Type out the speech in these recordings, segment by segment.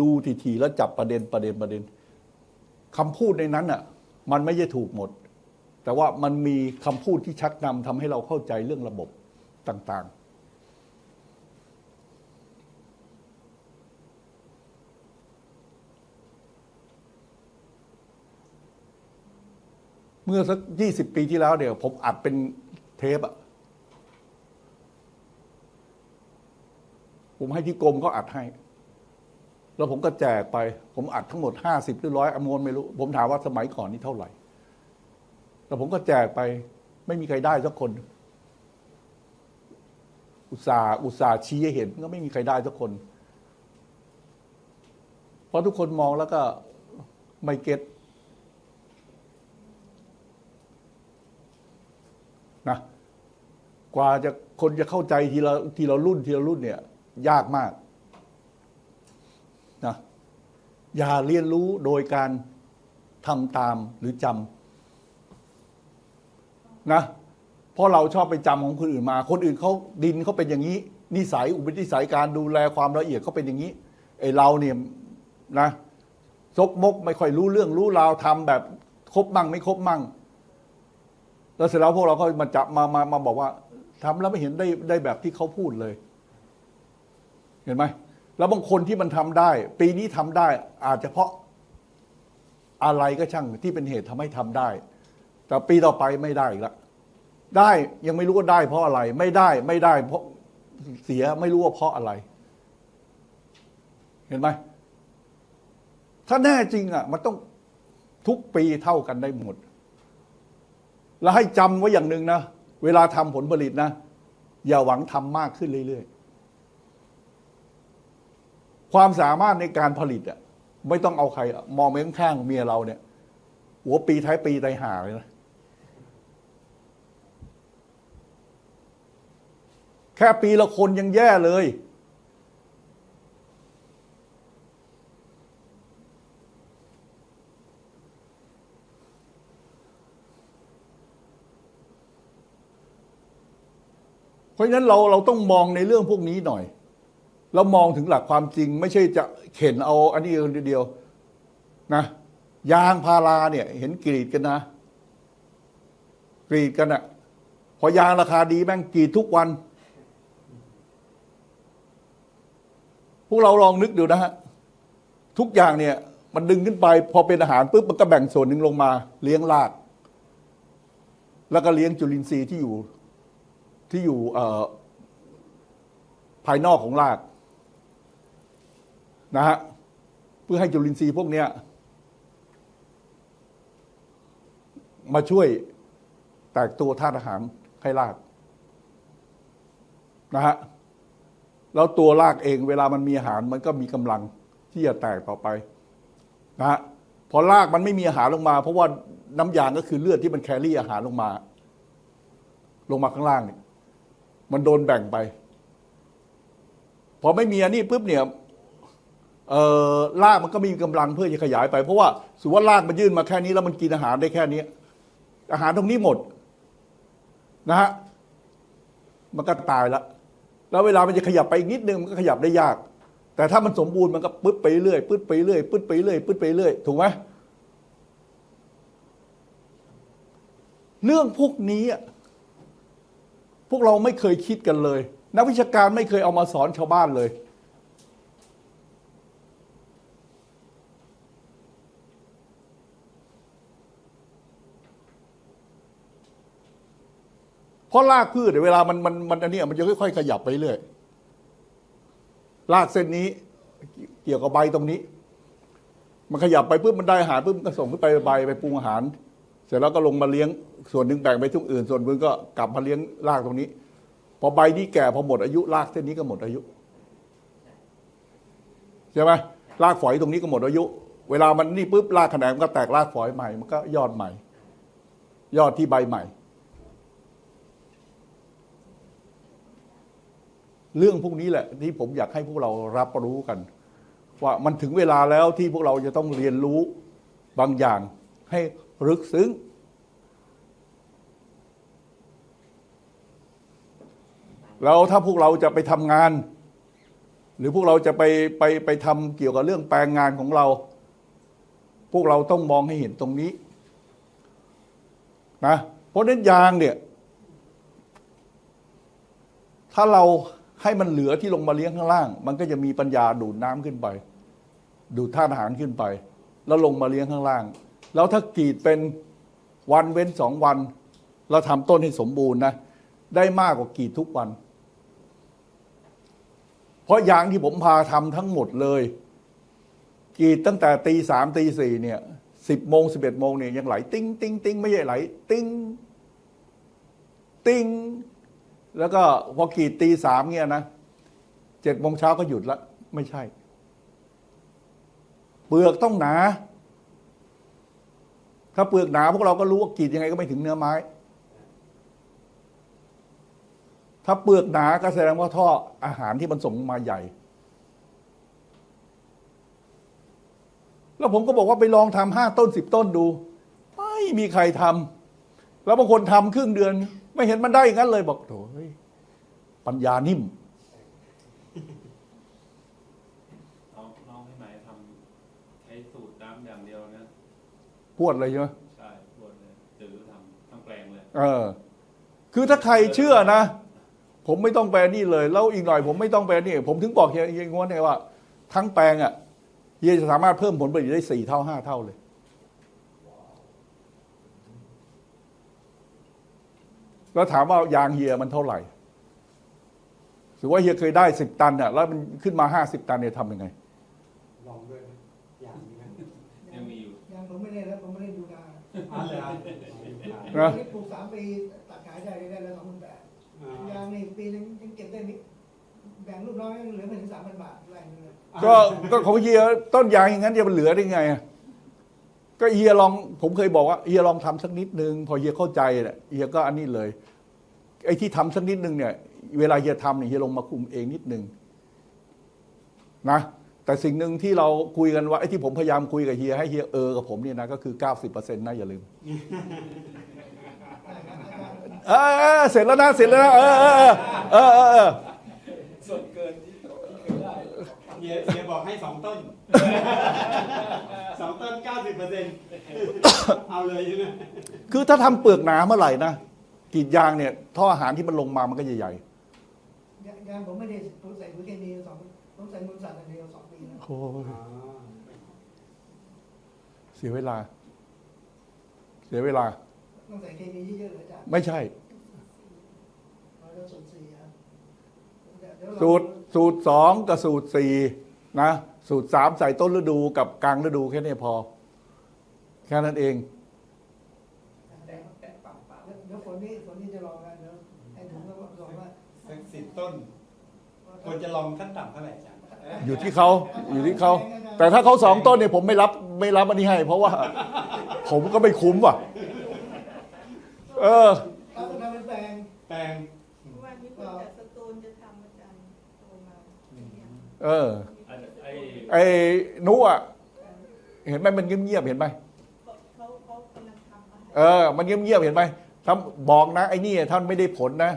ดูทีๆแล้วจับประเด็นประเด็นประเด็นคำพูดในนั้นอะ มันไม่ใช่ถูกหมด แต่ว่ามันมีคำพูดที่ชักนำทำให้เราเข้าใจเรื่องระบบต่าง ๆ เมื่อสักยี่สิบปีที่แล้วเนี่ยวผมอัดเป็นเทปอะผมให้ที่กรมเขาอัดให้ แล้วผมก็แจกไป ผมอัดทั้งหมดห้าสิบหรือร้อยอมวนไม่รู้ ผมถามว่าสมัยก่อนนี่เท่าไหร่ แล้วผมก็แจกไป ไม่มีใครได้สักคน อุตสาห์อุตสาห์ชี้ให้เห็นก็ไม่มีใครได้สักคน เพราะทุกคนมองแล้วก็ไม่เก็ตนะกว่าจะคนจะเข้าใจทีละทีละรุ่นทีละรุ่นเนี่ย ยากมากนะ อย่าเรียนรู้โดยการทำตามหรือจำนะเพราะเราชอบไปจำของคนอื่นมา คนอื่นเขาดินเขาเป็นอย่างนี้ นิสัยอุปนิสัยการดูแลความละเอียดเขาเป็นอย่างนี้ไอเราเนี่ยนะซกมกไม่ค่อยรู้เรื่องรู้ราวทำแบบครบมั่งไม่ครบมั่ง แล้วเสร็จแล้วพวกเราก็มาจับมามามาบอกว่าทำแล้วไม่เห็นได้ได้แบบที่เขาพูดเลย เห็นไหม แล้วบางคนที่มันทำได้ ปีนี้ทำได้ อาจจะเพราะอะไรก็ช่างที่เป็นเหตุทำให้ทำได้ แต่ปีต่อไปไม่ได้อีกละได้ยังไม่รู้ว่าได้ เพราะอะไรไม่ได้ไม่ได้ เพราะเสียไม่รู้ว่าเพราะอะไร เห็นไหมถ้าแน่จริงอะ มันต้องทุกปีเท่ากันได้หมด แล้วให้จำไว้อย่างหนึ่งนะ เวลาทำผลผลิตนะ อย่าหวังทำมากขึ้นเรื่อยๆ ความสามารถในการผลิตอะไม่ต้องเอาใครมองไปข้างๆเมียเราเนี่ย หัวปีท้ายปีไตายหาเลยนะแค่ปีละคนยังแย่เลย เพราะฉะนั้นเราเราต้องมองในเรื่องพวกนี้หน่อย แล้วมองถึงหลักความจริง ไม่ใช่จะเข็นเอาอันนี้เดียวนะยางพาราเนี่ย เห็นกรีดกันนะ กรีดกันอะพอยางราคาดีแม่งกรีดทุกวัน พวกเราลองนึกดูนะฮะทุกอย่างเนี่ย มันดึงขึ้นไป พอเป็นอาหารปุ๊บมันก็แบ่งส่วนหนึ่งลงมา เลี้ยงราก แล้วก็เลี้ยงจุลินทรีย์ที่อยู่ที่อยู่ภายนอกของราก นะฮะเพื่อให้จุลินทรีย์พวกเนี้ยมาช่วยแตกตัวธาตุอาหารให้รากนะฮะแล้วตัวรากเองเวลามันมีอาหารมันก็มีกำลังที่จะแตกต่อไปนะฮะพอรากมันไม่มีอาหารลงมา เพราะว่าน้ำยางก็คือเลือดที่มันแครี่อาหารลงมา ลงมาข้างล่างเนี่ยมันโดนแบ่งไป พอไม่มีอันนี้ปุ๊บเนี่ย รากมันก็ไมมีกำลังเพื่อจะขยายไป เพราะว่าสมมติว่ารากมันยื่นมาแค่นี้แล้วมันกินอาหารได้แค่นี้ อาหารตรงนี้หมดนะฮะมันก็ตายละแล้วเวลามันจะขยับไปอีกนิดนึงมันก็ขยับได้ยาก แต่ถ้ามันสมบูรณ์มันก็ปึ๊ดไปเรื่อยปึ๊ดไปเรื่อยปึ๊ดไปเรื่อยปึ๊ดไปเรื่อยถูกไหมเรื่องพวกนี้พวกเราไม่เคยคิดกันเลย นักวิชาการไม่เคยเอามาสอนชาวบ้านเลย ราะรากพืชเนี่ยเวลามันมันมันอันนี้มันจะค่อยๆขยับไปเรื่อยรากเส้นนี้ เกี่ยวกับใบตรงนี้ มันขยับไปปุ๊บมันได้อาหารปุ๊บก็ส่งขึ้นไปใบไปปรุงอาหาร เสร็จแล้วก็ลงมาเลี้ยงส่วนหนึ่งแบ่งไปทุกอื่น ส่วนหนึ่งก็กลับมาเลี้ยงรากตรงนี้ พอใบนี้แก่พอหมดอายุรากเส้นนี้ก็หมดอายุใช่ไหมรากฝอยตรงนี้ก็หมดอายุ เวลามันนี่ปุ๊บรากแขนงมันก็แตกรากฝอยใหม่ มันก็ยอดใหม่ ยอดที่ใบใหม่ เรื่องพวกนี้แหละที่ผมอยากให้พวกเรารับรู้กัน ว่ามันถึงเวลาแล้วที่พวกเราจะต้องเรียนรู้บางอย่างให้ลึกซึ้งแล้วถ้าพวกเราจะไปทำงาน หรือพวกเราจะไปไปไปทำเกี่ยวกับเรื่องแปลงงานของเรา พวกเราต้องมองให้เห็นตรงนี้นะเพราะฉะนั้นยางเนี่ย ถ้าเรา ให้มันเหลือที่ลงมาเลี้ยงข้างล่าง มันก็จะมีปัญญาดูดน้ำขึ้นไป ดูดธาตุอาหารขึ้นไป แล้วลงมาเลี้ยงข้างล่าง แล้วถ้ากรีดเป็นวันเว้นสองวัน เราทำต้นให้สมบูรณ์นะได้มากกว่ากรีดทุกวัน เพราะยางที่ผมพาทำทั้งหมดเลยกรีดตั้งแต่ตีสามตีสี่เนี่ยสิบโมงสิบเอ็ดโมงเนี่ยยังไหล ติ้งติ้งติ้งไม่ใช่ไหล ติ้งติ้ง แล้วก็พอกรีดตีสามเนี่ยนะเจ็ดโมงเช้าก็หยุดละไม่ใช่ เปลือกต้องหนา ถ้าเปลือกหนาพวกเราก็รู้ว่ากรีดยังไงก็ไม่ถึงเนื้อไม้ ถ้าเปลือกหนาก็แสดงว่าท่ออาหารที่มันส่งมาใหญ่ แล้วผมก็บอกว่าไปลองทำห้าต้นสิบต้นดู ไม่มีใครทำแล้วบางคนทำครึ่งเดือน ไม่เห็นมันได้อย่างนั้นเลยบอกโถ่เฮ้ยปัญญานิ่มน้องน้องให้ไหมทำใช้สูตรน้ำอย่างเดียวนะ ปวดเลยใช่ไหมใช่รวดเลยตือทำทั้งแปลงเลย เออ คือถ้าใครเชื่อนะ ผมไม่ต้องแปลนี่เลย แล้วอีกหน่อย ผมไม่ต้องแปลนี่ ผมถึงบอกเฮียเฮียงวนไงว่า ทั้งแปลงอะเฮียจะสามารถเพิ่มผลผลิตได้สี่เท่าห้าเท่าเลย แล้วถามว่ายางเฮียมันเท่าไหร่ถือว่าเฮียเคยได้สิบตันอะแล้วมันขึ้นมาห้าสิบตันเนี่ยทำยังไงลองด้วยนะอย่างนี้นะยังมีอยู่ยังผมไม่ได้แล้วผมไม่ได้ดูนาอ๋อเหรอนะนี่ปลูกสามปีตัดขายได้ได้แล้วสองพันแปดยางนี่ปีนึงยังเก็บได้นิดแบ่งลูกน้อยเหลือไม่ถึงสามพันบาทไร่นึงเลยก็ก็ของเฮียต้นยางอย่างนั้นจะมันเหลือได้ไงอะ ก็เฮียลองผมเคยบอกว่าเฮียลองทำสักนิดนึง พอเฮียเข้าใจเนี่ยเฮียก็อันนี้เลย ไอ้ที่ทำสักนิดนึงเนี่ย เวลาเฮียทำเนี่ยเฮียลงมาคุมเองนิดนึงนะแต่สิ่งหนึ่งที่เราคุยกันว่าไอ้ที่ผมพยายามคุยกับเฮียให้เฮียเออกับผมเนี่ยนะก็คือ90%นะอย่าลืมเออเออเสร็จแล้วนะเสร็จแล้วนะเออเออเออ ฮียเฮียบอกให้สองต้นสองต้นเก้าสิบเปอร์เซ็นต์เอาเลยใช่ไหมคือถ้าทำเปลือกหนาเมื่อไหร่นะกรีดยางเนี่ยท่ออาหารที่มันลงมามันก็ใหญ่ยางยางผมไม่ได้ผมใส่ปุ๋ยเคมีสองผมใส่มูลสัตว์อย่างเดียวสองปีนะๆโอ้อ๋อเสียเวลา เสียเวลา ต้องใส่เคมีเยอะๆเลยอาจารย์ไม่ใช่ เราจะสูตรสี่ครับเดี๋ยวเาสูตร สูตรสองกับสูตรสี่นะสูตรสามใส่ต้นฤดูกับกลางฤดูแค่นี้พอ แค่นั้นเองเดี๋ยวเดี๋ยวฝนนี้ฝนนี้จะลองกันเดี๋ยวให้ถุงก็ลองว่าสักสิบต้นควรจะลองขั้นต่ำเท่าไหร่อาจารย์อยู่ที่เขาอยู่ที่เขา แต่ถ้าเขาสองต้นเนี่ยผมไม่รับไม่รับอันนี้ให้ เพราะว่า ผมก็ไม่คุ้มว่ะ เออถ้าจะทำเป็นแปลงแปลงวันนี้คนจากสตูลจะทำอาจารย์โทรมา เนี่ยเออไอ้ไอ้ไอ้นุอะเห็นไหมมันเงียบๆเห็นไหมเขาเขากำลังทำอาหารเออ มันเงียบๆเห็นไหมถ้าบอกนะไอ้นี่ท่านไม่ได้ผลนะ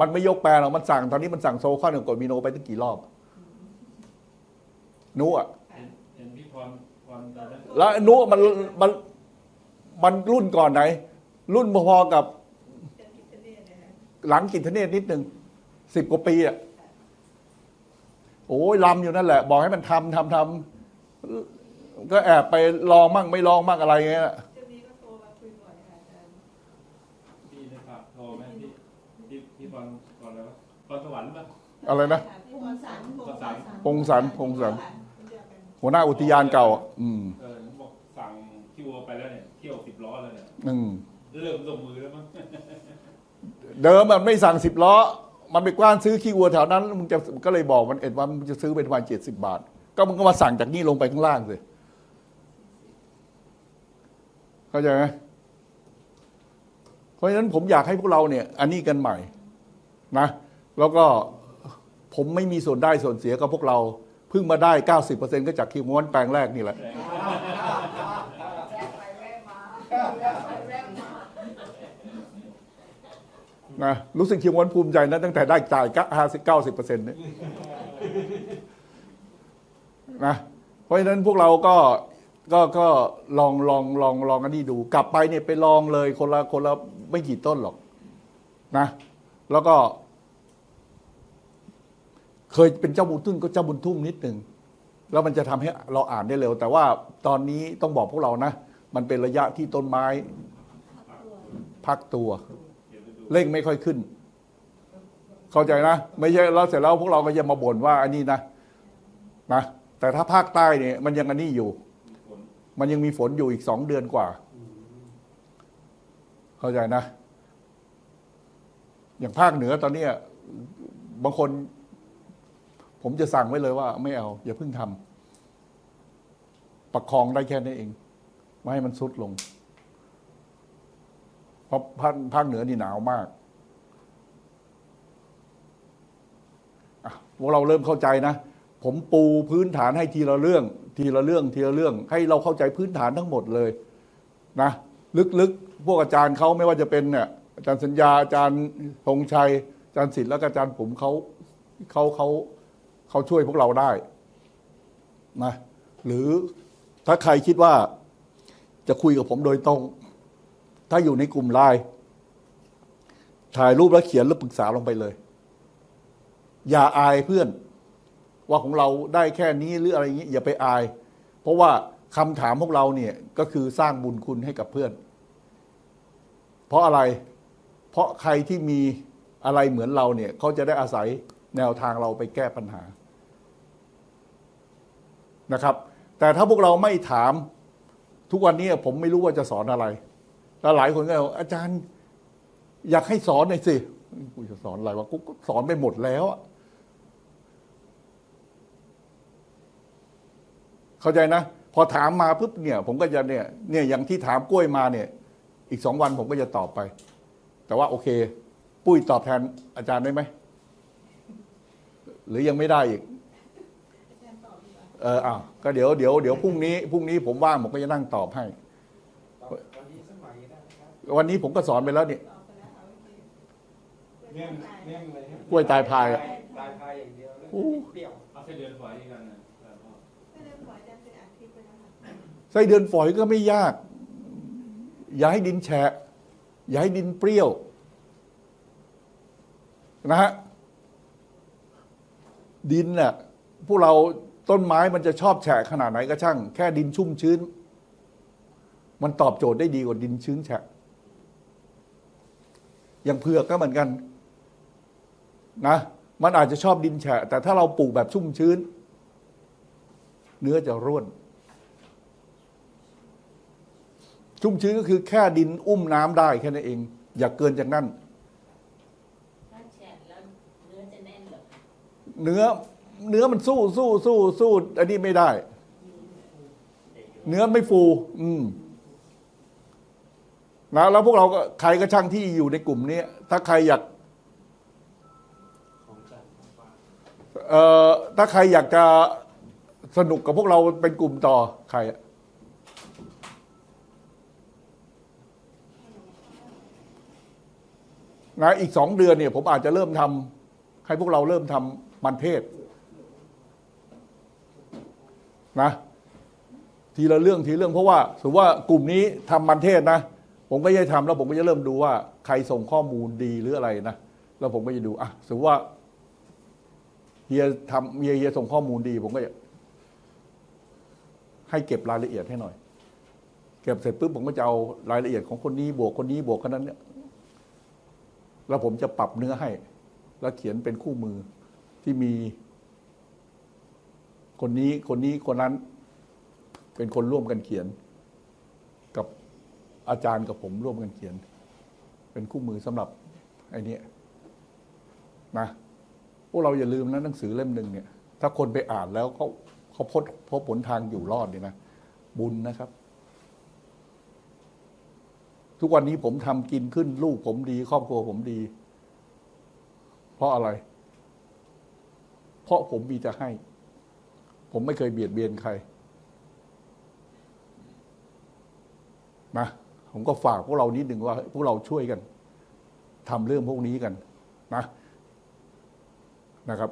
มันไม่ยกแปลหรอกมันสั่ง ตอนนี้มันสั่งโซข้อหนึ่งกดมีโนไปตั้งกี่รอบนุอะเห็นเห็นพี่พรพรตอนนั้นแล้วนุมันมันมันรุ่นก่อนไหน รุ่นพอๆกับจะพิจารณาเนี่ยนะหลังกินทเนศนิดหนึ่งสิบกว่าปีอะ โอ้ยลำอยู่นั่นแหละ บอกให้มันทำทำทำก็แอบไปลองมั่งไม่ลองมั่งอะไรเงี้ยช่วงนี้ก็โทรมาคุยบ่อยค่ะอาจารย์พี่ได้ฝากโทรไหมพี่พี่พี่พรพรอะไรวะพรสวรรค์ปะอะไรนะพงศรพงศรพงศรพงศรเดียวกันหัวหน้าอุทยานเก่าอะอืมเออผมบอกสั่งคิวไปแล้วเนี่ยเที่ยวสิบล้อแล้วเนี่ยอืมเริ่มลงมือแล้วมั้งเดิมมันไม่สั่งสิบล้อ มันไปกว้านซื้อขี้วัวแถวนั้นมึงจะก็เลยบอกมันเอ็ดว่ามึงจะซื้อเป็นประมาณเจ็ดสิบาท ก็มึงก็มาสั่งจากนี่ลงไปข้างล่างสิเข้าใจไหมเพราะฉะนั้นผมอยากให้พวกเราเนี่ย อันนี้กันใหม่นะ แล้วก็ผมไม่มีส่วนได้ส่วนเสียกับพวกเราเพิ่งมาได้เก้าสิบเปอร์เซ็นต์ก็จากคิวม้วนแปลงแรกนี่แหละ นะรู้สึกคิวม้วนภูมิใจนะตั้งแต่ได้จ่ายห้าสิบเก้าสิบเปอร์เซ็นต์เนี่ยนะเพราะฉะนั้นพวกเราก็ก็ก็ลองลองลองลองอันนี้ดู กลับไปเนี่ยไปลองเลยคนละคนละไม่กี่ต้นหรอกนะ แล้วก็ เคยเป็นเจ้าบุญทุ่มก็เจ้าบุญทุ่มนิดหนึ่งแล้วมันจะทำให้เราอ่านได้เร็ว แต่ว่าตอนนี้ต้องบอกพวกเรานะ มันเป็นระยะที่ต้นไม้ พักตัว เร่งไม่ค่อยขึ้น เข้าใจนะ ไม่ใช่แล้วเสร็จแล้วพวกเราก็จะมาบ่นว่าอันนี้นะนะแต่ถ้าภาคใต้เนี่ยมันยังอันนี้อยู่ มันยังมีฝนอยู่อีกสองเดือนกว่า เข้าใจนะ อย่างภาคเหนือตอนนี้บางคน ผมจะสั่งไว้เลยว่า ไม่เอา อย่าเพิ่งทำประคองได้แค่นั้นเอง ไม่ให้มันสุดลง เพราะภาคภาคเหนือนี่หนาวมากพวกเราเริ่มเข้าใจนะ ผมปูพื้นฐานให้ทีละเรื่อง ทีละเรื่องทีละเรื่อง ให้เราเข้าใจพื้นฐานทั้งหมดเลยนะลึกๆ พวกอาจารย์เขาไม่ว่าจะเป็นเนี่ยอาจารย์สัญญาอาจารย์ธงชัย อาจารย์สิทธิ์แล้วก็อาจารย์ผมเขาเขาเขาเขาช่วยพวกเราได้นะหรือถ้าใครคิดว่าจะคุยกับผมโดยตรง ถ้าอยู่ในกลุ่มไลน์ถ่ายรูปแล้วเขียนแล้วปรึกษาลงไปเลย อย่าอายเพื่อน ว่าของเราได้แค่นี้หรืออะไรอย่างนี้ อย่าไปอาย เพราะว่าคำถามพวกเราเนี่ยก็คือสร้างบุญคุณให้กับเพื่อน เพราะอะไร เพราะใครที่มีอะไรเหมือนเราเนี่ยเขาจะได้อาศัยแนวทางเราไปแก้ปัญหานะครับ แต่ถ้าพวกเราไม่ถามทุกวันนี้ผมไม่รู้ว่าจะสอนอะไร แล้วหลายคนก็บอกอาจารย์ อยากให้สอนหน่อยสิกูจะสอนอะไรวะกูก็สอนไปหมดแล้วอะเข้าใจนะ พอถามมาปุ๊บเนี่ย ผมก็จะเนี่ย เนี่ยอย่างที่ถามกล้วยมาเนี่ย อีกสองวันผมก็จะตอบไป แต่ว่าโอเค ปุ้ยตอบแทนอาจารย์ได้ไหมหรือยังไม่ได้อีกเอออ้าวก็เดี๋ยวเดี๋ยวเดี๋ยวพรุ่งนี้พรุ่งนี้ผมว่างผมก็จะนั่งตอบให้ วันนี้สมัยนะครับ วันนี้ผมก็สอนไปแล้วเนี่ยตอบไปแล้วเอาจริงเรื่องเรื่องอะไรฮะกล้วยตายพายอะ ตายพายอย่างเดียวเลยโอ้ เปรี้ยวเอาแค่เดือนฝอยอีกกันนะแต่พ่อไม่ได้ขออาจารย์เป็นอาทิตย์ไปแล้วค่ะไส้เดือนฝอยก็ไม่ยาก อย่าให้ดินแฉะ อย่าให้ดินเปรี้ยว นะฮะ ดินเนี่ยพวกเราต้นไม้มันจะชอบแฉะขนาดไหนก็ช่าง แค่ดินชุ่มชื้น มันตอบโจทย์ได้ดีกว่าดินชื้นแฉะ อย่างเผือกก็เหมือนกันนะมันอาจจะชอบดินแฉะแต่ถ้าเราปลูกแบบชุ่มชื้น เนื้อจะร่วน ชุ่มชื้นก็คือแค่ดินอุ้มน้ำได้แค่นั้นเอง อย่าเกินจากนั้นถ้าแฉะแล้วเนื้อจะแน่นเหรอคะเนื้อเนื้อมันสู้สู้สู้สู้อันนี้ไม่ได้ เนื้อไม่ฟู อืม นะแล้วพวกเราก็ใครก็ช่างที่อยู่ในกลุ่มนี้ถ้าใครอยากเอ่อถ้าใครอยากจะสนุกกับพวกเราเป็นกลุ่มต่อใครอะนะอีกสองเดือนเนี่ย ผมอาจจะเริ่มทำให้พวกเราเริ่มทำมันเทศนะทีละเรื่องทีละเรื่องเพราะว่าสมมติว่ากลุ่มนี้ทำมันเทศนะ ผมก็จะทำแล้วผมก็จะเริ่มดูว่าใครส่งข้อมูลดีหรืออะไรนะแล้วผมก็จะดูอะสมมติว่าเฮียทำเฮียเฮียส่งข้อมูลดี ผมก็จะให้เก็บรายละเอียดให้หน่อย เก็บเสร็จปุ๊บผมก็จะเอารายละเอียดของคนนี้บวกคนนี้บวกคนนั้นเนี่ยแล้วผมจะปรับเนื้อให้ แล้วเขียนเป็นคู่มือที่มี คนนี้คนนี้คนนั้น เป็นคนร่วมกันเขียน อาจารย์กับผมร่วมกันเขียน เป็นคู่มือสำหรับไอ้นี้ยนะพวกเราอย่าลืมนะหนังสือเล่มหนึ่งเนี่ย ถ้าคนไปอ่านแล้วเขาเขาพบพบผลทางอยู่รอดเนี่ยนะบุญนะครับ ทุกวันนี้ผมทำกินขึ้น ลูกผมดี ครอบครัวผมดี เพราะอะไร เพราะผมมีแต่ให้ ผมไม่เคยเบียดเบียนใครนะ ผมก็ฝากพวกเรานิดหนึ่งว่า พวกเราช่วยกันทำเรื่องพวกนี้กันนะนะครับ